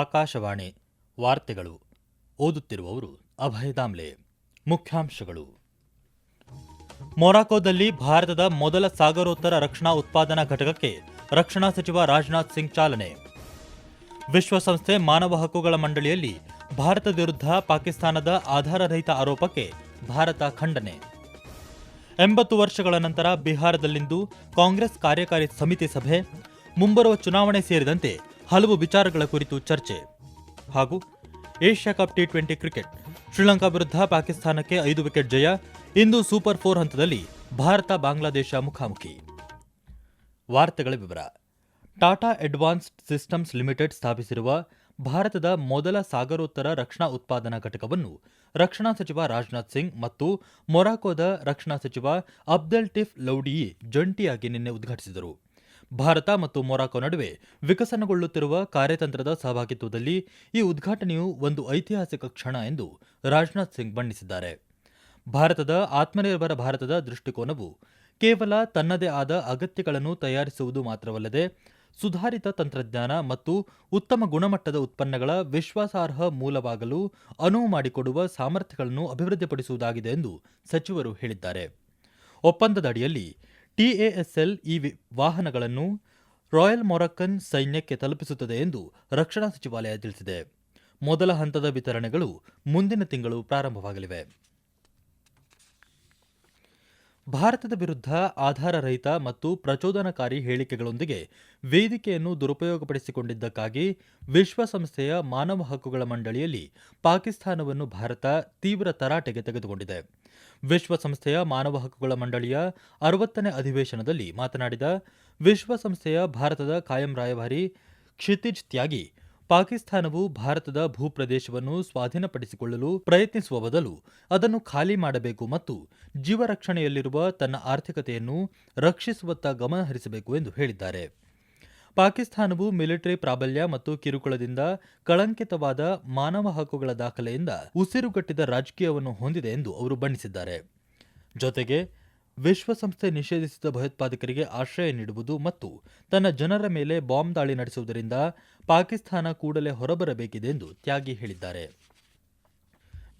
ಆಕಾಶವಾಣಿ ವಾರ್ತೆಗಳು ಓದುತ್ತಿರುವವರು ಅಭಯ ದಾಮ್ಲೆ. ಮುಖ್ಯಾಂಶಗಳು. ಮೊರಾಕೋದಲ್ಲಿ ಭಾರತದ ಮೊದಲ ಸಾಗರೋತ್ತರ ರಕ್ಷಣಾ ಉತ್ಪಾದನಾ ಘಟಕಕ್ಕೆ ರಕ್ಷಣಾ ಸಚಿವ ರಾಜನಾಥ್ ಸಿಂಗ್ ಚಾಲನೆ. ವಿಶ್ವಸಂಸ್ಥೆ ಮಾನವ ಹಕ್ಕುಗಳ ಮಂಡಳಿಯಲ್ಲಿ ಭಾರತದ ವಿರುದ್ಧ ಪಾಕಿಸ್ತಾನದ ಆಧಾರರಹಿತ ಆರೋಪಕ್ಕೆ ಭಾರತ ಖಂಡನೆ. ಎಂಬತ್ತು ವರ್ಷಗಳ ನಂತರ ಬಿಹಾರದಲ್ಲಿಂದು ಕಾಂಗ್ರೆಸ್ ಕಾರ್ಯಕಾರಿ ಸಮಿತಿ ಸಭೆ, ಮುಂಬರುವ ಚುನಾವಣೆ ಸೇರಿದಂತೆ ಹಲವು ವಿಚಾರಗಳ ಕುರಿತು ಚರ್ಚೆ ಹಾಗೂ Asia cup T twenty cricket. Sri Lanka ವಿರುದ್ಧ ಪಾಕಿಸ್ತಾನಕ್ಕೆ ಐದು ವಿಕೆಟ್ ಜಯ. ಇಂದು ಸೂಪರ್ ಫೋರ್ ಹಂತದಲ್ಲಿ ಭಾರತ ಬಾಂಗ್ಲಾದೇಶ ಮುಖಾಮುಖಿ. ವಾರ್ತೆಗಳ ವಿವರ. ಟಾಟಾ ಅಡ್ವಾನ್ಸ್ಡ್ ಸಿಸ್ಟಮ್ಸ್ ಲಿಮಿಟೆಡ್ ಸ್ಥಾಪಿಸಿರುವ ಭಾರತದ ಮೊದಲ ಸಾಗರೋತ್ತರ ರಕ್ಷಣಾ ಉತ್ಪಾದನಾ ಘಟಕವನ್ನು ರಕ್ಷಣಾ ಸಚಿವ ರಾಜನಾಥ್ ಸಿಂಗ್ ಮತ್ತು ಮೊರಾಕೋದ ರಕ್ಷಣಾ ಸಚಿವ ಅಬ್ದೆಲ್ ಟಿಫ್ ಲೌಡಿಯಿ ಜಂಟಿಯಾಗಿ ನಿನ್ನೆ ಉದ್ಘಾಟಿಸಿದರು. ಭಾರತ ಮತ್ತು ಮೊರಾಕೊ ನಡುವೆ ವಿಕಸನಗೊಳ್ಳುತ್ತಿರುವ ಕಾರ್ಯತಂತ್ರದ ಸಹಭಾಗಿತ್ವದಲ್ಲಿ ಈ ಉದ್ಘಾಟನೆಯು ಒಂದು ಐತಿಹಾಸಿಕ ಕ್ಷಣ ಎಂದು ರಾಜನಾಥ್ ಸಿಂಗ್ ಬಣ್ಣಿಸಿದ್ದಾರೆ. ಭಾರತದ ಆತ್ಮನಿರ್ಭರ ಭಾರತದ ದೃಷ್ಟಿಕೋನವು ಕೇವಲ ತನ್ನದೇ ಆದ ಅಗತ್ಯಗಳನ್ನು ತಯಾರಿಸುವುದು ಮಾತ್ರವಲ್ಲದೆ ಸುಧಾರಿತ ತಂತ್ರಜ್ಞಾನ ಮತ್ತು ಉತ್ತಮ ಗುಣಮಟ್ಟದ ಉತ್ಪನ್ನಗಳ ವಿಶ್ವಾಸಾರ್ಹ ಮೂಲವಾಗಲು ಅನುವು ಮಾಡಿಕೊಡುವ ಸಾಮರ್ಥ್ಯಗಳನ್ನು ಅಭಿವೃದ್ಧಿಪಡಿಸುವುದಾಗಿದೆ ಎಂದು ಸಚಿವರು ಹೇಳಿದ್ದಾರೆ. ಒಪ್ಪಂದದ ಅಡಿಯಲ್ಲಿ ಟಿಎಎಸ್ಎಲ್ ಈ ವಾಹನಗಳನ್ನು ರಾಯಲ್ ಮೊರಕ್ಕನ್ ಸೈನ್ಯಕ್ಕೆ ತಲುಪಿಸುತ್ತದೆ ಎಂದು ರಕ್ಷಣಾ ಸಚಿವಾಲಯ ತಿಳಿಸಿದೆ. ಮೊದಲ ಹಂತದ ವಿತರಣೆಗಳು ಮುಂದಿನ ತಿಂಗಳು ಪ್ರಾರಂಭವಾಗಲಿವೆ. ಭಾರತದ ವಿರುದ್ಧ ಆಧಾರರಹಿತ ಮತ್ತು ಪ್ರಚೋದನಕಾರಿ ಹೇಳಿಕೆಗಳೊಂದಿಗೆ ವೇದಿಕೆಯನ್ನು ದುರುಪಯೋಗಪಡಿಸಿಕೊಂಡಿದ್ದಕ್ಕಾಗಿ ವಿಶ್ವಸಂಸ್ಥೆಯ ಮಾನವ ಹಕ್ಕುಗಳ ಮಂಡಳಿಯಲ್ಲಿ ಪಾಕಿಸ್ತಾನವನ್ನು ಭಾರತ ತೀವ್ರ ತರಾಟೆಗೆ ತೆಗೆದುಕೊಂಡಿದೆ. ವಿಶ್ವಸಂಸ್ಥೆಯ ಮಾನವ ಹಕ್ಕುಗಳ ಮಂಡಳಿಯ ಅರವತ್ತನೇ ಅಧಿವೇಶನದಲ್ಲಿ ಮಾತನಾಡಿದ ವಿಶ್ವಸಂಸ್ಥೆಯ ಭಾರತದ ಕಾಯಂ ರಾಯಭಾರಿ ಕ್ಷಿತಿಜ್ ತ್ಯಾಗಿ, ಪಾಕಿಸ್ತಾನವು ಭಾರತದ ಭೂಪ್ರದೇಶವನ್ನು ಸ್ವಾಧೀನಪಡಿಸಿಕೊಳ್ಳಲು ಪ್ರಯತ್ನಿಸುವ ಬದಲು ಅದನ್ನು ಖಾಲಿ ಮಾಡಬೇಕು ಮತ್ತು ಜೀವರಕ್ಷಣೆಯಲ್ಲಿರುವ ತನ್ನ ಆರ್ಥಿಕತೆಯನ್ನು ರಕ್ಷಿಸುವತ್ತ ಗಮನಹರಿಸಬೇಕು ಎಂದು ಹೇಳಿದ್ದಾರೆ. ಪಾಕಿಸ್ತಾನವು ಮಿಲಿಟರಿ ಪ್ರಾಬಲ್ಯ ಮತ್ತು ಕಿರುಕುಳದಿಂದ ಕಳಂಕಿತವಾದ ಮಾನವ ಹಕ್ಕುಗಳ ದಾಖಲೆಯಿಂದ ಉಸಿರುಗಟ್ಟಿದ ರಾಜಕೀಯವನ್ನು ಹೊಂದಿದೆ ಎಂದು ಅವರು ಬಣ್ಣಿಸಿದ್ದಾರೆ. ಜೊತೆಗೆ, ವಿಶ್ವಸಂಸ್ಥೆ ನಿಷೇಧಿಸಿದ ಭಯೋತ್ಪಾದಕರಿಗೆ ಆಶ್ರಯ ನೀಡುವುದು ಮತ್ತು ತನ್ನ ಜನರ ಮೇಲೆ ಬಾಂಬ್ ದಾಳಿ ನಡೆಸುವುದರಿಂದ ಪಾಕಿಸ್ತಾನ ಕೂಡಲೇ ಹೊರಬರಬೇಕಿದೆ ಎಂದು ತ್ಯಾಗಿ ಹೇಳಿದ್ದಾರೆ.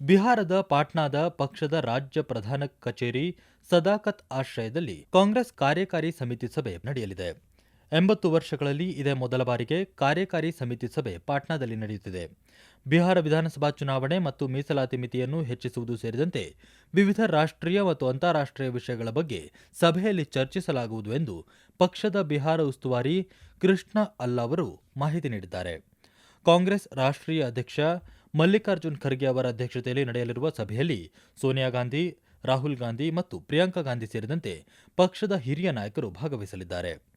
ಬಿಹಾರದ ಪಾಟ್ನಾದ ಪಕ್ಷದ ರಾಜ್ಯ ಪ್ರಧಾನ ಕಚೇರಿ ಸದಾಕತ್ ಆಶ್ರಯದಲ್ಲಿ ಕಾಂಗ್ರೆಸ್ ಕಾರ್ಯಕಾರಿ ಸಮಿತಿ ಸಭೆ ನಡೆಯಲಿದೆ. ಎಂಬತ್ತು ವರ್ಷಗಳಲ್ಲಿ ಇದೇ ಮೊದಲ ಬಾರಿಗೆ ಕಾರ್ಯಕಾರಿ ಸಮಿತಿ ಸಭೆ ಪಾಟ್ನಾದಲ್ಲಿ ನಡೆಯುತ್ತಿದೆ. ಬಿಹಾರ ವಿಧಾನಸಭಾ ಚುನಾವಣೆ ಮತ್ತು ಮೀಸಲಾತಿ ಮಿತಿಯನ್ನು ಹೆಚ್ಚಿಸುವುದು ಸೇರಿದಂತೆ ವಿವಿಧ ರಾಷ್ಟ್ರೀಯ ಮತ್ತು ಅಂತಾರಾಷ್ಟ್ರೀಯ ವಿಷಯಗಳ ಬಗ್ಗೆ ಸಭೆಯಲ್ಲಿ ಚರ್ಚಿಸಲಾಗುವುದು ಎಂದು ಪಕ್ಷದ ಬಿಹಾರ ಉಸ್ತುವಾರಿ ಕೃಷ್ಣ ಅಲ್ಲಾ ಅವರು ಮಾಹಿತಿ ನೀಡಿದ್ದಾರೆ. ಕಾಂಗ್ರೆಸ್ ರಾಷ್ಟ್ರೀಯ ಅಧ್ಯಕ್ಷ ಮಲ್ಲಿಕಾರ್ಜುನ್ ಖರ್ಗೆ ಅವರ ಅಧ್ಯಕ್ಷತೆಯಲ್ಲಿ ನಡೆಯಲಿರುವ ಸಭೆಯಲ್ಲಿ ಸೋನಿಯಾ ಗಾಂಧಿ, ರಾಹುಲ್ ಗಾಂಧಿ ಮತ್ತು ಪ್ರಿಯಾಂಕಾ ಗಾಂಧಿ ಸೇರಿದಂತೆ ಪಕ್ಷದ ಹಿರಿಯ ನಾಯಕರು ಭಾಗವಹಿಸಲಿದ್ದಾರೆ.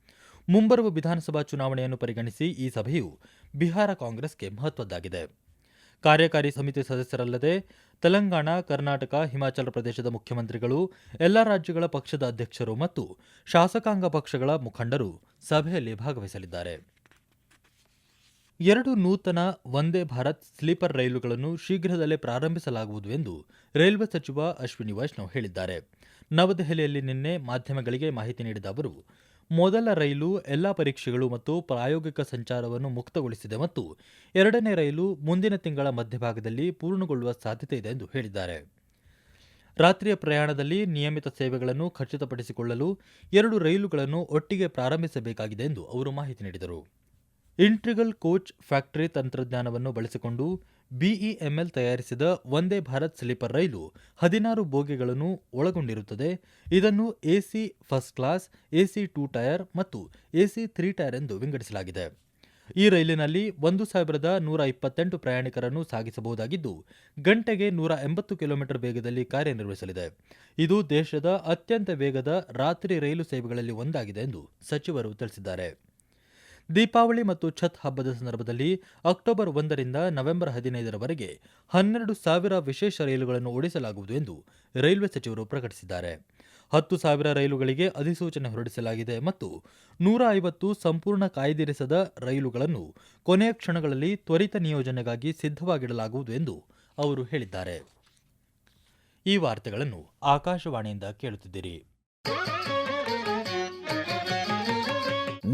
ಮುಂಬರುವ ವಿಧಾನಸಭಾ ಚುನಾವಣೆಯನ್ನು ಪರಿಗಣಿಸಿ ಈ ಸಭೆಯು ಬಿಹಾರ ಕಾಂಗ್ರೆಸ್ಗೆ ಮಹತ್ವದ್ದಾಗಿದೆ. ಕಾರ್ಯಕಾರಿ ಸಮಿತಿ ಸದಸ್ಯರಲ್ಲದೆ ತೆಲಂಗಾಣ, ಕರ್ನಾಟಕ, ಹಿಮಾಚಲ ಪ್ರದೇಶದ ಮುಖ್ಯಮಂತ್ರಿಗಳು, ಎಲ್ಲ ರಾಜ್ಯಗಳ ಪಕ್ಷದ ಅಧ್ಯಕ್ಷರು ಮತ್ತು ಶಾಸಕಾಂಗ ಪಕ್ಷಗಳ ಮುಖಂಡರು ಸಭೆಯಲ್ಲಿ ಭಾಗವಹಿಸಲಿದ್ದಾರೆ. ಎರಡು ನೂತನ ವಂದೇ ಭಾರತ್ ಸ್ಲೀಪರ್ ರೈಲುಗಳನ್ನು ಶೀಘ್ರದಲ್ಲೇ ಪ್ರಾರಂಭಿಸಲಾಗುವುದು ಎಂದು ರೈಲ್ವೆ ಸಚಿವ ಅಶ್ವಿನಿ ವೈಷ್ಣವ್ ಹೇಳಿದ್ದಾರೆ. ನವದೆಹಲಿಯಲ್ಲಿ ನಿನ್ನೆ ಮಾಧ್ಯಮಗಳಿಗೆ ಮಾಹಿತಿ ನೀಡಿದ ಅವರು ಮೊದಲ ರೈಲು ಎಲ್ಲಾ ಪರೀಕ್ಷೆಗಳು ಮತ್ತು ಪ್ರಾಯೋಗಿಕ ಸಂಚಾರವನ್ನು ಮುಕ್ತಗೊಳಿಸಿದೆ ಮತ್ತು ಎರಡನೇ ರೈಲು ಮುಂದಿನ ತಿಂಗಳ ಮಧ್ಯಭಾಗದಲ್ಲಿ ಪೂರ್ಣಗೊಳ್ಳುವ ಸಾಧ್ಯತೆ ಇದೆ ಎಂದು ಹೇಳಿದ್ದಾರೆ. ರಾತ್ರಿಯ ಪ್ರಯಾಣದಲ್ಲಿ ನಿಯಮಿತ ಸೇವೆಗಳನ್ನು ಖಚಿತಪಡಿಸಿಕೊಳ್ಳಲು ಎರಡು ರೈಲುಗಳನ್ನು ಒಟ್ಟಿಗೆ ಪ್ರಾರಂಭಿಸಬೇಕಾಗಿದೆ ಎಂದು ಅವರು ಮಾಹಿತಿ ನೀಡಿದರು. ಇಂಟ್ರಿಗಲ್ ಕೋಚ್ ಫ್ಯಾಕ್ಟರಿ ತಂತ್ರಜ್ಞಾನವನ್ನು ಬಳಸಿಕೊಂಡು ಬಿಇಎಂಎಲ್ ತಯಾರಿಸಿದ ವಂದೇ ಭಾರತ್ ಸ್ಲೀಪರ್ ರೈಲು ಹದಿನಾರು ಬೋಗಿಗಳನ್ನು ಒಳಗೊಂಡಿರುತ್ತದೆ. ಇದನ್ನು AC first class, AC two tier ಮತ್ತು ಎಸಿ ತ್ರೀ ಟೈರ್ ಎಂದು ವಿಂಗಡಿಸಲಾಗಿದೆ. ಈ ರೈಲಿನಲ್ಲಿ ಒಂದು ಸಾವಿರದ ನೂರ ಇಪ್ಪತ್ತೆಂಟು ಪ್ರಯಾಣಿಕರನ್ನು ಸಾಗಿಸಬಹುದಾಗಿದ್ದು, ಗಂಟೆಗೆ ನೂರ ಎಂಬತ್ತು ಕಿಲೋಮೀಟರ್ ವೇಗದಲ್ಲಿ ಕಾರ್ಯನಿರ್ವಹಿಸಲಿದೆ. ಇದು ದೇಶದ ಅತ್ಯಂತ ವೇಗದ ರಾತ್ರಿ ರೈಲು ಸೇವೆಗಳಲ್ಲಿ ಒಂದಾಗಿದೆ ಎಂದು ಸಚಿವರು ತಿಳಿಸಿದ್ದಾರೆ. ದೀಪಾವಳಿ ಮತ್ತು ಛತ್ ಹಬ್ಬದ ಸಂದರ್ಭದಲ್ಲಿ ಅಕ್ಟೋಬರ್ ಒಂದರಿಂದ ನವೆಂಬರ್ ಹದಿನೈದರವರೆಗೆ ಹನ್ನೆರಡು ಸಾವಿರ ವಿಶೇಷ ರೈಲುಗಳನ್ನು ಓಡಿಸಲಾಗುವುದು ಎಂದು ರೈಲ್ವೆ ಸಚಿವರು ಪ್ರಕಟಿಸಿದ್ದಾರೆ. ಹತ್ತು ಸಾವಿರ ರೈಲುಗಳಿಗೆ ಅಧಿಸೂಚನೆ ಹೊರಡಿಸಲಾಗಿದೆ ಮತ್ತು ನೂರ ಐವತ್ತು ಸಂಪೂರ್ಣ ಕಾಯ್ದಿರಿಸದ ರೈಲುಗಳನ್ನು ಕೊನೆಯ ಕ್ಷಣಗಳಲ್ಲಿ ತ್ವರಿತ ನಿಯೋಜನೆಗಾಗಿ ಸಿದ್ಧವಾಗಿಡಲಾಗುವುದು ಎಂದು ಅವರು ಹೇಳಿದ್ದಾರೆ. ಈ ವಾರ್ತೆಗಳನ್ನು ಆಕಾಶವಾಣಿಯಿಂದ ಕೇಳುತ್ತಿದ್ದೀರಿ.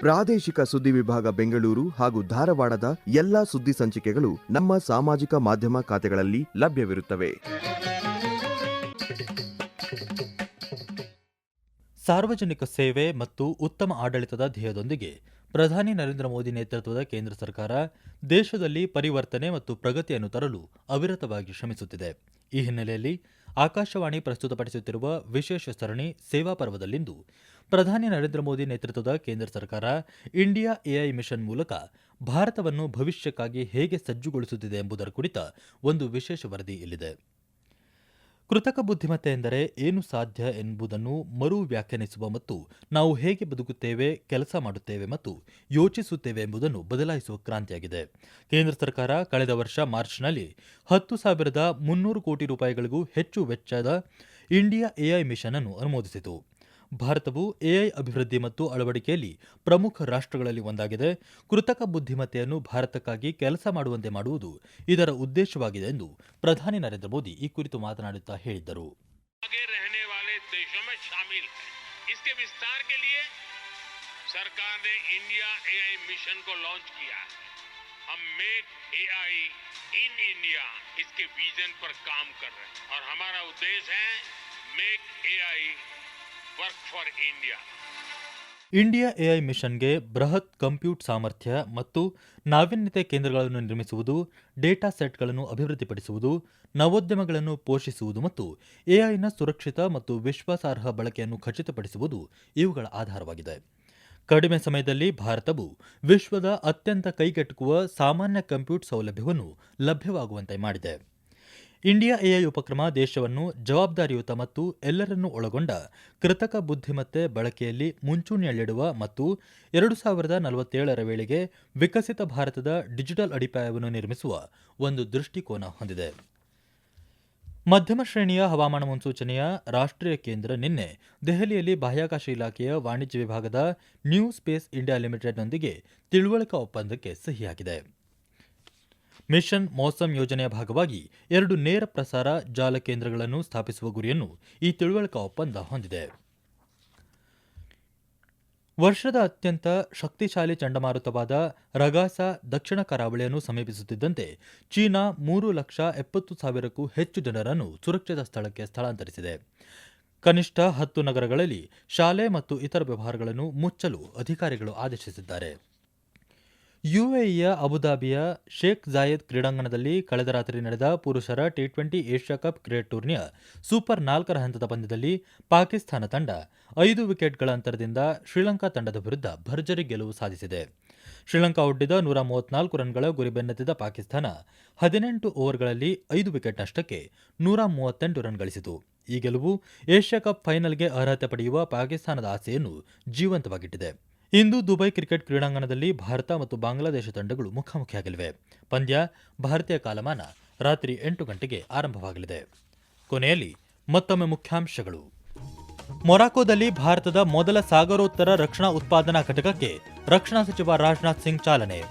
ಪ್ರಾದೇಶಿಕ ಸುದ್ದಿ ವಿಭಾಗ ಬೆಂಗಳೂರು ಹಾಗೂ ಧಾರವಾಡದ ಎಲ್ಲಾ ಸುದ್ದಿ ಸಂಚಿಕೆಗಳು ನಮ್ಮ ಸಾಮಾಜಿಕ ಮಾಧ್ಯಮ ಖಾತೆಗಳಲ್ಲಿ ಲಭ್ಯವಿರುತ್ತವೆ. ಸಾರ್ವಜನಿಕ ಸೇವೆ ಮತ್ತು ಉತ್ತಮ ಆಡಳಿತದ ಧ್ಯೇಯದೊಂದಿಗೆ ಪ್ರಧಾನಿ ನರೇಂದ್ರ ಮೋದಿ ನೇತೃತ್ವದ ಕೇಂದ್ರ ಸರ್ಕಾರ ದೇಶದಲ್ಲಿ ಪರಿವರ್ತನೆ ಮತ್ತು ಪ್ರಗತಿಯನ್ನು ತರಲು ಅವಿರತವಾಗಿ ಶ್ರಮಿಸುತ್ತಿದೆ. ಈ ಹಿನ್ನೆಲೆಯಲ್ಲಿ ಆಕಾಶವಾಣಿ ಪ್ರಸ್ತುತಪಡಿಸುತ್ತಿರುವ ವಿಶೇಷ ಸರಣಿ ಸೇವಾ ಪರ್ವದಲ್ಲಿಂದು ಪ್ರಧಾನಿ ನರೇಂದ್ರ ಮೋದಿ ನೇತೃತ್ವದ ಕೇಂದ್ರ ಸರ್ಕಾರ ಇಂಡಿಯಾ ಎಐ ಮಿಷನ್ ಮೂಲಕ ಭಾರತವನ್ನು ಭವಿಷ್ಯಕ್ಕಾಗಿ ಹೇಗೆ ಸಜ್ಜುಗೊಳಿಸುತ್ತಿದೆ ಎಂಬುದರ ಕುರಿತ ಒಂದು ವಿಶೇಷ ವರದಿ ಇಲ್ಲಿದೆ. ಕೃತಕ ಬುದ್ಧಿಮತ್ತೆ ಎಂದರೆ ಏನು ಸಾಧ್ಯ ಎಂಬುದನ್ನು ಮರು ವ್ಯಾಖ್ಯಾನಿಸುವ ಮತ್ತು ನಾವು ಹೇಗೆ ಬದುಕುತ್ತೇವೆ, ಕೆಲಸ ಮಾಡುತ್ತೇವೆ ಮತ್ತು ಯೋಚಿಸುತ್ತೇವೆ ಎಂಬುದನ್ನು ಬದಲಾಯಿಸುವ ಕ್ರಾಂತಿಯಾಗಿದೆ. ಕೇಂದ್ರ ಸರ್ಕಾರ ಕಳೆದ ವರ್ಷ ಮಾರ್ಚ್ನಲ್ಲಿ ಹತ್ತು ಸಾವಿರದ ಮುನ್ನೂರು ಕೋಟಿ ರೂಪಾಯಿಗಳಿಗೂ ಹೆಚ್ಚು ವೆಚ್ಚದ ಇಂಡಿಯಾ ಎಐ ಮಿಷನ್ ಅನ್ನು ಅನುಮೋದಿಸಿತು. ಭಾರತವು ಎಐ ಅಭಿವೃದ್ಧಿ ಮತ್ತು ಅಳವಡಿಕೆಯಲ್ಲಿ ಪ್ರಮುಖ ರಾಷ್ಟ್ರಗಳಲ್ಲಿ ಒಂದಾಗಿದೆ ಕೃತಕ ಬುದ್ಧಿಮತ್ತೆಯನ್ನು ಭಾರತಕ್ಕಾಗಿ ಕೆಲಸ ಮಾಡುವಂತೆ ಮಾಡುವುದು ಇದರ ಉದ್ದೇಶವಾಗಿದೆ ಎಂದು ಪ್ರಧಾನಿ ನರೇಂದ್ರ ಮೋದಿ ಈ ಕುರಿತು ಮಾತನಾಡುತ್ತಾ ಹೇಳಿದ್ದರು आगे रहने वाले देशों में शामिल है इसके विस्तार के लिए सरकार ने इंडिया एआई मिशन को लॉन्च किया है हम मेक एआई इन इंडिया इसके विजन पर काम कर रहे हैं और हमारा उद्देश्य है make AI work for India India AI ಮಿಷನ್ಗೆ ಬೃಹತ್ ಕಂಪ್ಯೂಟ್ ಸಾಮರ್ಥ್ಯ ಮತ್ತು ನಾವೀನ್ಯತೆ ಕೇಂದ್ರಗಳನ್ನು ನಿರ್ಮಿಸುವುದು ಡೇಟಾ ಸೆಟ್ಗಳನ್ನು ಅಭಿವೃದ್ಧಿಪಡಿಸುವುದು, ನವೋದ್ಯಮಗಳನ್ನು ಪೋಷಿಸುವುದು ಮತ್ತು ಎಐನ ಸುರಕ್ಷಿತ ಮತ್ತು ವಿಶ್ವಾಸಾರ್ಹ ಬಳಕೆಯನ್ನು ಖಚಿತಪಡಿಸುವುದು ಇವುಗಳ ಆಧಾರವಾಗಿದೆ. ಕಡಿಮೆ ಸಮಯದಲ್ಲಿ ಭಾರತವು ವಿಶ್ವದ ಅತ್ಯಂತ ಕೈಗೆಟುಕುವ ಸಾಮಾನ್ಯ ಕಂಪ್ಯೂಟ್ ಸೌಲಭ್ಯವನ್ನು ಲಭ್ಯವಾಗುವಂತೆ ಮಾಡಿದೆ. ಇಂಡಿಯಾ ಎಐ ಉಪಕ್ರಮ ದೇಶವನ್ನು ಜವಾಬ್ದಾರಿಯುತ ಮತ್ತು ಎಲ್ಲರನ್ನೂ ಒಳಗೊಂಡ ಕೃತಕ ಬುದ್ಧಿಮತ್ತೆ ಬಳಕೆಯಲ್ಲಿ ಮುಂಚೂಣಿಯಲ್ಲಿಡುವ ಮತ್ತು ಎರಡು ಸಾವಿರದ ನಲವತ್ತೇಳರ ವೇಳೆಗೆ ವಿಕಸಿತ ಭಾರತದ ಡಿಜಿಟಲ್ ಅಡಿಪಾಯವನ್ನು ನಿರ್ಮಿಸುವ ಒಂದು ದೃಷ್ಟಿಕೋನ ಹೊಂದಿದೆ. ಮಧ್ಯಮ ಶ್ರೇಣಿಯ ಹವಾಮಾನ ಮುನ್ಸೂಚನೆಯ ರಾಷ್ಟ್ರೀಯ ಕೇಂದ್ರ ನಿನ್ನೆ ದೆಹಲಿಯಲ್ಲಿ ಬಾಹ್ಯಾಕಾಶ ಇಲಾಖೆಯ ವಾಣಿಜ್ಯ ವಿಭಾಗದ ನ್ಯೂ ಸ್ಪೇಸ್ ಇಂಡಿಯಾ ಲಿಮಿಟೆಡ್ನೊಂದಿಗೆ ತಿಳುವಳಿಕಾ ಒಪ್ಪಂದಕ್ಕೆ ಸಹಿ ಹಾಕಿದೆ ಮಿಷನ್ ಮೌಸಮ್ ಯೋಜನೆಯ ಭಾಗವಾಗಿ ಎರಡು ನೇರ ಪ್ರಸಾರ ಜಾಲ ಕೇಂದ್ರಗಳನ್ನು ಸ್ಥಾಪಿಸುವ ಗುರಿಯನ್ನು ಈ ತಿಳುವಳಿಕಾ ಒಪ್ಪಂದ ಹೊಂದಿದೆ. ವರ್ಷದ ಅತ್ಯಂತ ಶಕ್ತಿಶಾಲಿ ಚಂಡಮಾರುತವಾದ ರಗಾಸ ದಕ್ಷಿಣ ಕರಾವಳಿಯನ್ನು ಸಮೀಪಿಸುತ್ತಿದ್ದಂತೆ ಚೀನಾ ಮೂರು ಲಕ್ಷ ಎಪ್ಪತ್ತು ಸಾವಿರಕ್ಕೂ ಹೆಚ್ಚು ಜನರನ್ನು ಸುರಕ್ಷಿತ ಸ್ಥಳಕ್ಕೆ ಸ್ಥಳಾಂತರಿಸಿದೆ. ಕನಿಷ್ಠ ಹತ್ತು ನಗರಗಳಲ್ಲಿ ಶಾಲೆ ಮತ್ತು ಇತರ ವ್ಯವಹಾರಗಳನ್ನು ಮುಚ್ಚಲು ಅಧಿಕಾರಿಗಳು ಆದೇಶಿಸಿದ್ದಾರೆ. ಯುಎಇಯ ಅಬುದಾಬಿಯ ಶೇಖ್ ಜಾಯದ್ ಕ್ರೀಡಾಂಗಣದಲ್ಲಿ ಕಳೆದ ರಾತ್ರಿ ನಡೆದ ಪುರುಷರ T twenty Asia cup cricket ಟೂರ್ನಿಯ ಸೂಪರ್ ನಾಲ್ಕರ ಹಂತದ ಪಂದ್ಯದಲ್ಲಿ ಪಾಕಿಸ್ತಾನ ತಂಡ ಐದು ವಿಕೆಟ್ಗಳ ಅಂತರದಿಂದ ಶ್ರೀಲಂಕಾ ತಂಡದ ವಿರುದ್ಧ ಭರ್ಜರಿ ಗೆಲುವು ಸಾಧಿಸಿದೆ. ಶ್ರೀಲಂಕಾ ಒಡ್ಡಿದ ನೂರ ಮೂವತ್ನಾಲ್ಕು ರನ್ಗಳ ಗುರಿ ಬೆನ್ನತ್ತಿದ ಪಾಕಿಸ್ತಾನ ಹದಿನೆಂಟು ಓವರ್ಗಳಲ್ಲಿ ಐದು ವಿಕೆಟ್ ನಷ್ಟಕ್ಕೆ ನೂರ ಮೂವತ್ತೆಂಟು ರನ್ ಗಳಿಸಿತು. ಈ ಗೆಲುವು ಏಷ್ಯಾ ಕಪ್ ಫೈನಲ್ಗೆ ಅರ್ಹತೆ ಪಡೆಯುವ ಪಾಕಿಸ್ತಾನದ ಆಸೆಯನ್ನು ಜೀವಂತವಾಗಿಟ್ಟಿದೆ. ಇಂದು ದುಬೈ ಕ್ರಿಕೆಟ್ ಕ್ರೀಡಾಂಗಣದಲ್ಲಿ ಭಾರತ ಮತ್ತು ಬಾಂಗ್ಲಾದೇಶ ತಂಡಗಳು ಮುಖಾಮುಖಿಯಾಗಲಿವೆ. ಪಂದ್ಯ ಭಾರತೀಯ ಕಾಲಮಾನ ರಾತ್ರಿ ಎಂಟು ಗಂಟೆಗೆ ಆರಂಭವಾಗಲಿದೆ. ಕೊನೆಯಲ್ಲಿ ಮತ್ತೊಮ್ಮೆ ಮುಖ್ಯಾಂಶಗಳು. ಮೊರಾಕೋದಲ್ಲಿ ಭಾರತದ ಮೊದಲ ಸಾಗರೋತ್ತರ ರಕ್ಷಣಾ ಉತ್ಪಾದನಾ ಘಟಕಕ್ಕೆ ರಕ್ಷಣಾ ಸಚಿವ ರಾಜನಾಥ್ ಸಿಂಗ್ ಚಾಲನೆ.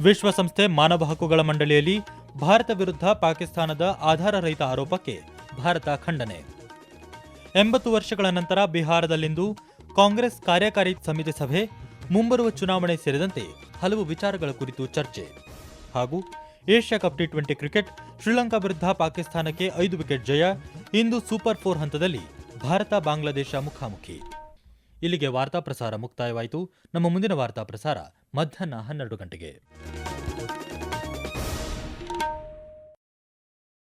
ವಿಶ್ವಸಂಸ್ಥೆ ಮಾನವ ಹಕ್ಕುಗಳ ಮಂಡಳಿಯಲ್ಲಿ ಭಾರತ ವಿರುದ್ಧ ಪಾಕಿಸ್ತಾನದ ಆಧಾರರಹಿತ ಆರೋಪಕ್ಕೆ ಭಾರತ ಖಂಡನೆ. ಎಂಬತ್ತು ವರ್ಷಗಳ ನಂತರ ಬಿಹಾರದಲ್ಲಿಂದು ಕಾಂಗ್ರೆಸ್ ಕಾರ್ಯಕಾರಿ ಸಮಿತಿ ಸಭೆ, ಮುಂಬರುವ ಚುನಾವಣೆ ಸೇರಿದಂತೆ ಹಲವು ವಿಚಾರಗಳ ಕುರಿತು ಚರ್ಚೆ. ಹಾಗೂ Asia cup T twenty cricket, Sri Lanka ವಿರುದ್ಧ ಪಾಕಿಸ್ತಾನಕ್ಕೆ ಐದು ವಿಕೆಟ್ ಜಯ, ಇಂದು ಸೂಪರ್ ಫೋರ್ ಹಂತದಲ್ಲಿ ಭಾರತ ಬಾಂಗ್ಲಾದೇಶ ಮುಖಾಮುಖಿ. ಇಲ್ಲಿಗೆ ವಾರ್ತಾ ಪ್ರಸಾರ ಮುಕ್ತಾಯವಾಯಿತು. ನಮ್ಮ ಮುಂದಿನ ವಾರ್ತಾ ಪ್ರಸಾರ ಮಧ್ಯಾಹ್ನ ಹನ್ನೆರಡು ಗಂಟೆಗೆ.